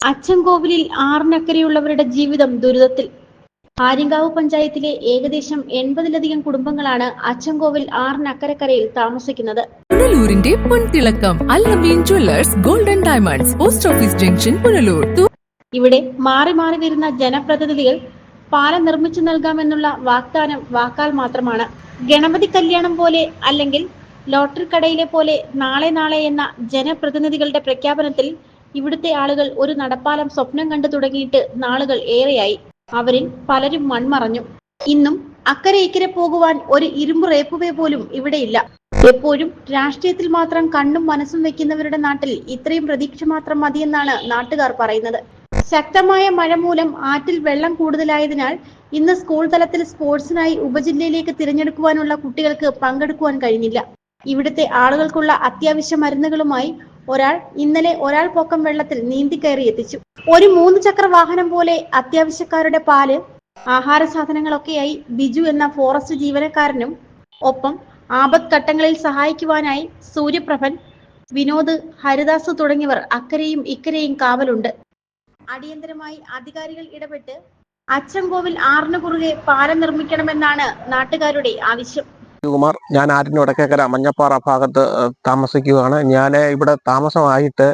അച്ചൻകോവിലിൽ ആറിനക്കരെയുള്ളവരുടെ ജീവിതം ദുരിതത്തിൽ. ആര്യങ്കാവ് പഞ്ചായത്തിലെ ഏകദേശം എൺപതിലധികം കുടുംബങ്ങളാണ് അച്ചൻകോവിൽ ആറിനക്കരക്കരയിൽ താമസിക്കുന്നത്. പുനലൂരിന്റെ പൊൻതിളക്കം Allameen jewellers golden diamonds post office junction Punalur. ഇവിടെ മാറി മാറി വരുന്ന ജനപ്രതിനിധികൾ പാലം നിർമ്മിച്ചു നൽകാമെന്നുള്ള വാഗ്ദാനം വാക്കാൽ മാത്രമാണ്. ഗണപതി കല്യാണം പോലെ അല്ലെങ്കിൽ ലോട്ടറി കടയിലെ പോലെ നാളെ നാളെ എന്ന ജനപ്രതിനിധികളുടെ പ്രഖ്യാപനത്തിൽ ഇവിടുത്തെ ആളുകൾ ഒരു നടപ്പാലം സ്വപ്നം കണ്ടു തുടങ്ങിയിട്ട് നാളുകൾ ഏറെയായി. അവരിൽ പലരും മൺമറഞ്ഞു. ഇന്നും അക്കരെ ഇക്കരെ പോകുവാൻ ഒരു ഇരുമ്പ് റേപ്പുവേ പോലും ഇവിടെയില്ല. എപ്പോഴും രാഷ്ട്രീയത്തിൽ മാത്രം കണ്ണും മനസ്സും വെക്കുന്നവരുടെ നാട്ടിൽ ഇത്രയും പ്രതീക്ഷ മാത്രം മതിയെന്നാണ് നാട്ടുകാർ പറയുന്നത്. ശക്തമായ മഴ മൂലം ആറ്റിൽ വെള്ളം കൂടുതലായതിനാൽ ഇന്ന് സ്കൂൾ തലത്തിൽ സ്പോർട്സിനായി ഉപജില്ലയിലേക്ക് തിരഞ്ഞെടുക്കുവാനുള്ള കുട്ടികൾക്ക് പങ്കെടുക്കുവാൻ കഴിഞ്ഞില്ല. ഇവിടുത്തെ ആളുകൾക്കുള്ള അത്യാവശ്യ മരുന്നുകളുമായി ഒരാൾ ഇന്നലെ ഒരാൾ പൊക്കം വെള്ളത്തിൽ നീന്തി കയറി എത്തിച്ചു. ഒരു മൂന്ന് ചക്ര വാഹനം പോലെ അത്യാവശ്യക്കാരുടെ പാൽ ആഹാര സാധനങ്ങളൊക്കെയായി ബിജു എന്ന ഫോറസ്റ്റ് ജീവനക്കാരനും ഒപ്പം ആപത് ഘട്ടങ്ങളിൽ സഹായിക്കുവാനായി സൂര്യപ്രഭൻ വിനോദ് ഹരിദാസ് തുടങ്ങിയവർ അക്കരയും ഇക്കരയും കാവലുണ്ട്. അടിയന്തരമായി അധികാരികൾ ഇടപെട്ട് അച്ചൻകോവിൽ ആറിന് കുറുകെ പാലം നിർമ്മിക്കണമെന്നാണ് നാട്ടുകാരുടെ ആവശ്യം. കുമാർ ഞാൻ ആറ്റിന് വടക്കേക്കര മഞ്ഞപ്പാറ ഭാഗത്ത് താമസിക്കുകയാണ്. ഞാൻ ഇവിടെ താമസമായിട്ട്